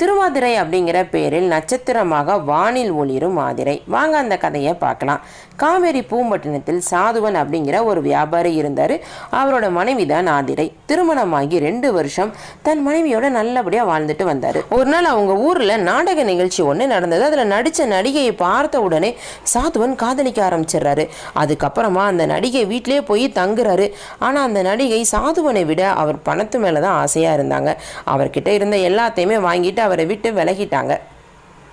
திருவாதிரை அப்படிங்கிற பேரில் நட்சத்திரமாக வானில் ஒளிரும் ஆதிரை வாங்க அந்த கதையை பார்க்கலாம். காவேரி பூம்பட்டினத்தில் சாதுவன் அப்படிங்கிற ஒரு வியாபாரி இருந்தார். அவரோட மனைவி தான் ஆதிரை. திருமணமாகி ரெண்டு வருஷம் தன் மனைவியோட நல்லபடியாக வாழ்ந்துட்டு வந்தார். ஒரு நாள் அவங்க ஊரில் நாடக நிகழ்ச்சி ஒன்று நடந்தது. அதில் நடித்த நடிகையை பார்த்த உடனே சாதுவன் காதலிக்க ஆரம்பிச்சிடுறாரு. அதுக்கப்புறமா அந்த நடிகை வீட்டிலே போய் தங்குறாரு. ஆனால் அந்த நடிகை சாதுவனை விட அவர் பணத்து மேலே தான் ஆசையாக இருந்தாங்க. அவர்கிட்ட இருந்த எல்லாத்தையுமே வாங்கிட்டு அவரை விட்டு விலகிட்டாங்க.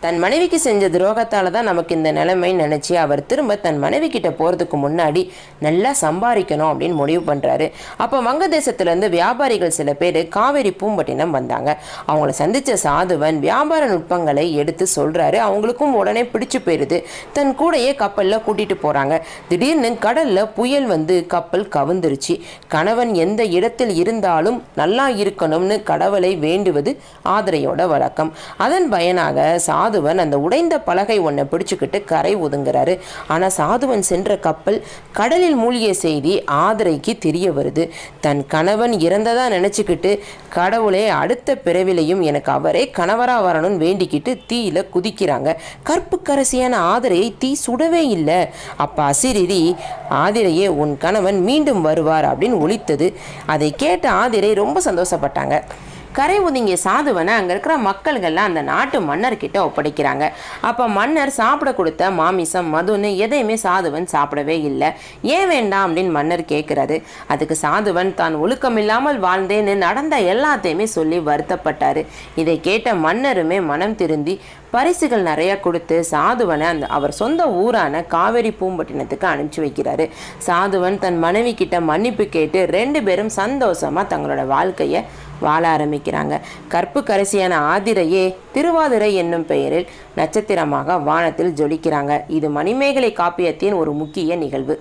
தன் மனைவிக்கு செஞ்ச துரோகத்தால் தான் நமக்கு இந்த நிலைமை நினச்சி அவர் திரும்ப தன் மனைவி கிட்ட போகிறதுக்கு முன்னாடி நல்லா சம்பாதிக்கணும் அப்படின்னு முடிவு பண்ணுறாரு அப்போ வங்கதேசத்துலேருந்து வியாபாரிகள் சில பேர் காவேரி பூம்பட்டினம் வந்தாங்க. அவங்கள சந்தித்த சாதுவன் வியாபார நுட்பங்களை எடுத்து சொல்கிறாரு அவங்களுக்கும் உடனே பிடிச்சு போயிடுது தன் கூடையே கப்பலில் கூட்டிகிட்டு போகிறாங்க திடீர்னு கடலில் புயல் வந்து கப்பல் கவுந்துருச்சு. கணவன் எந்த இடத்தில் இருந்தாலும் நல்லா இருக்கணும்னு கடவுளை வேண்டுவது ஆதரையோட வழக்கம். அதன் பயனாக சாதுவன் அந்த உடைந்த பலகை ஒன்றை பிடிச்சுக்கிட்டு கரை ஒதுங்குறாரு. ஆனால் சாதுவன் சென்ற கப்பல் கடலில் மூழ்கிய செய்தி ஆதரைக்கு தெரிய வருது. தன் கணவன் இறந்ததா நினச்சிக்கிட்டு கடவுளே அடுத்த பிறவிலையும் எனக்கு அவரே கணவராக வரணும்னு வேண்டிக்கிட்டு தீயில குதிக்கிறாங்க. கற்புக்கரசியான ஆதரையை தீ சுடவே இல்லை. அப்போ அசிரிதி ஆதிரையே உன் கணவன் மீண்டும் வருவார் அப்படின்னு ஒழித்தது அதை கேட்ட ஆதிரை ரொம்ப சந்தோஷப்பட்டாங்க. கரை ஒதுங்கிய சாதுவனை அங்கே இருக்கிற மக்கள்கள்லாம் அந்த நாட்டு மன்னர்கிட்ட ஒப்படைக்கிறாங்க. அப்போ மன்னர் சாப்பிட கொடுத்த மாமிசம் மதுன்னு எதையுமே சாதுவன் சாப்பிடவே இல்லை. ஏன் வேண்டாம் அப்படின்னு மன்னர் கேட்குறாரு அதுக்கு சாதுவன் தான் ஒழுக்கமில்லாமல் வாழ்ந்தேன்னு நடந்த எல்லாத்தையுமே சொல்லி வருத்தப்பட்டார். இதை கேட்ட மன்னருமே மனம் திருந்தி பரிசுகள் நிறையா கொடுத்து சாதுவனை அந்த அவர் சொந்த ஊரான காவேரி பூம்பட்டினத்துக்கு அனுப்பிச்சு வைக்கிறாரு. சாதுவன் தன் மனைவி கிட்ட மன்னிப்பு கேட்டு ரெண்டு பேரும் சந்தோஷமாக தங்களோட வாழ்க்கையை வாழ ஆரம்பிக்கிறாங்க. கற்பு கரசியான ஆதிரையே திருவாதிரை என்னும் பெயரில் நட்சத்திரமாக வானத்தில் ஜொலிக்கிறாங்க. இது மணிமேகலை காப்பியத்தின் ஒரு முக்கிய நிகழ்வு.